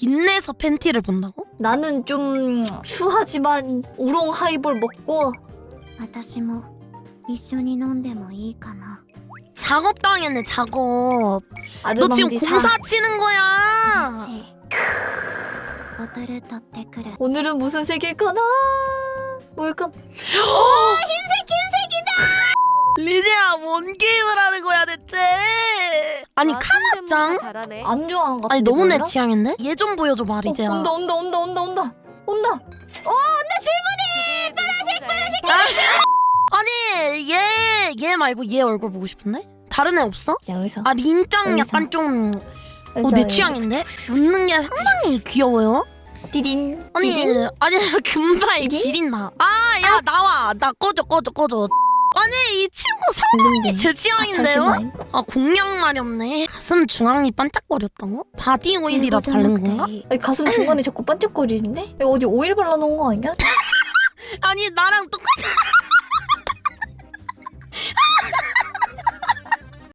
인내서 팬티를 본다고? 나는 좀 슈하지만 우롱 하이볼 먹고 私も一緒に飲んでもいいかな 작업 당했네 작업. 너 지금 아르망디사 공사 치는 거야. しボトル取ってくる 오늘은 무슨 색일까나 뭘까 리제야 뭔 게임을 하는 거야 대체? 아니 카나 짱? 잘하네. 안 좋아하는 것 같은데 아니 너무 내 몰라? 취향인데? 얘 좀 보여줘봐 어, 리제야. 온다 온다 온다 온다 온다 온다 아니 얘 얘 말고 얘 얼굴 보고 싶은데? 다른 애 없어? 야 여기서 아 린짱 약간 좀 어, 내 취향인데? 웃는 게 상당히 귀여워요. 디딘 아니 디딘? 아니 금발 디딘? 지린다. 아야 나와 나 꺼져 꺼져 꺼져. 아니 이 친구 상당히 제 취향인데요? 잠시만. 아 공략 마렵네. 가슴 중앙이 반짝거렸다고? 바디 오일이라 바른 건가? 아니, 가슴 중간에 자꾸 반짝거리는데? 이거 어디 오일 발라놓은 거 아니야? 아니 나랑 똑같아.